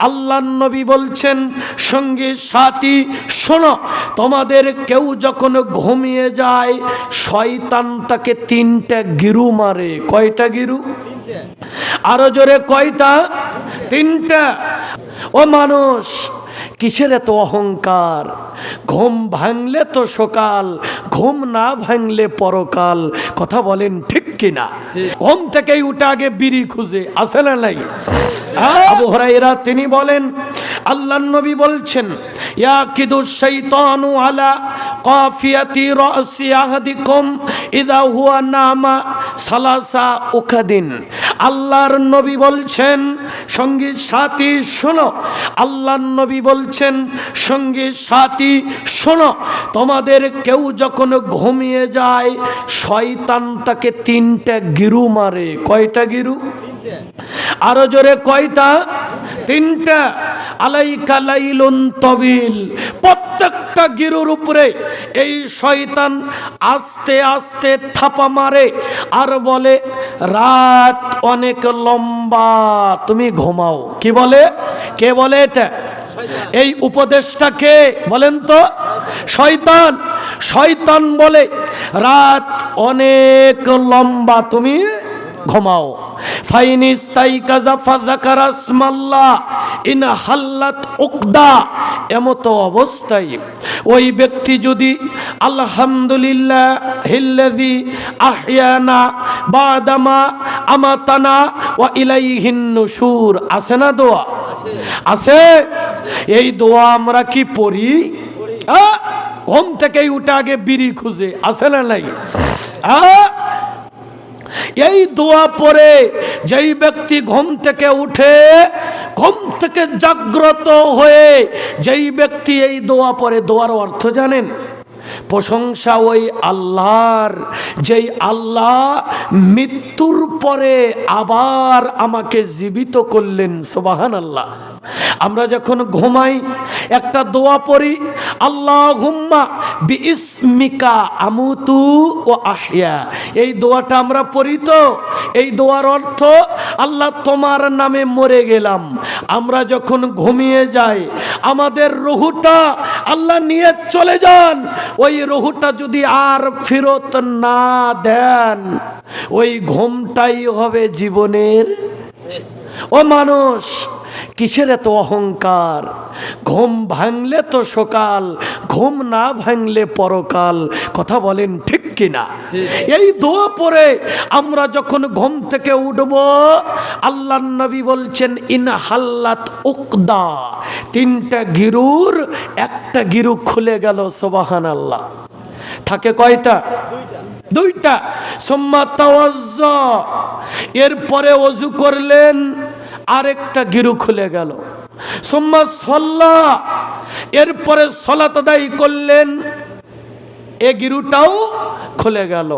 আল্লাহ নবী বলছেন, সঙ্গী সাথী, শোনো, তোমাদের কেউ যখন ঘুমিয়ে যায়, শয়তান তাকে তিনটা গিরু মারে। কয়টা গিরু? আরও জোরে কয়টা? তিনটা। ও মানুষ, কিসের এত অহংকার? ঘুম ভাঙলে তো সকাল, ঘুম না ভাঙলে পরকাল। কথা বলেন ঠিক কিনা। ঘুম থেকেই উঠে আগে বিড়ি খুঁজে আসে না নাই? আবু হরাইরা তিনি বলেন আল্লাহ নবী বলছেন ইয়া কিদু শাইতানু আলা কাফিয়াতি রাসি আহাদিকুম ইদা হুয়া নামা সালাসা উখাদিন আল্লাহর নবী বলছেন সংগীত সাথী শোনো। আল্লাহর নবী বলছেন সংগীত সাথী শোনো। তোমাদের কেউ যখন ঘুমিয়ে যায়, শয়তান তাকে তিনটা গিরু মারে। কয়টা গিরু? আরও জোরে কয়টা? তিনটা। আলাইকা লাইলুন তবিল। প্রত্যেকটা গিরুর উপরে এই শয়তান আস্তে আস্তে থাপা মারে আর বলে, রাত অনেক লম্বা, তুমি ঘুমাও। কি বলে? কে বলে এটা? এই উপদেশটা কে? বলেন তো। শয়তান শয়তান বলে, রাত অনেক লম্বা, তুমি ঘুমাও। ফাইনিস তাই কাজা ফাজাকার আসমাল্লাহ ইন হাল্লাত উকদা। এমত অবস্থায় ওই ব্যক্তি যদি আলহামদুলিল্লাহ হিল্লাদি আহিয়ানা বাদামা আমাতানা ওয়া ইলাইহিন নুশুর। আছে না দোয়া? আছে। এই দোয়া আমরা কি পড়ি? ঘুম থেকেই উঠে আগে বিড়ি খুঁজে। আছে না নাই? এই দোয়া পরে যেই ব্যক্তি ঘুম থেকে উঠে ঘুম থেকে জাগ্রত হয়ে যেই ব্যক্তি এই দোয়া পরে দোয়ার অর্থ জানেন? প্রশংসা ওই আল্লাহর, যেই আল্লাহ মৃত্যুর পরে আবার আমাকে জীবিত করলেন সোবাহান আল্লাহ আমরা যখন ঘুমাই, একটা দোয়া পড়ি আল্লাহ হুম্মা বিস্মিকা আমুতু ও আহিয়া। এই দোয়াটা আমরা পড়ি তো, এই দোয়ার অর্থ আল্লাহ তোমার নামে মরে গেলাম। আমরা যখন ঘুমিয়ে যাই, আমাদের রহুটা আল্লাহ নিয়ে চলে যান ওই রহুটা যদি আর ফেরত না দেন ওই ঘুমটাই হবে জীবনের ও মানুষ। কিসের এত অহংকার? ঘুম ভাঙলে তো সকাল ঘুম না ভাঙলে পরকাল। কথা বলেন ঠিক কিনা? এই দোয়া পরে আমরা যখন ঘুম থেকে উঠব আল্লাহ নবী বলছেন ইন হাল্লাত উকদা। তিনটা গিরুর একটা গিরু খুলে গেল সোবাহান আল্লাহ থাকে কয়টা? দুইটা। সোম্মা তাওয়াজ্জ। এরপরে অজু করলেন আরেকটা গিরু খুলে গেল। সোম্মা সল্লা এরপরে সলাত আদায় করলেন এ গিরুটাও খুলে গেল।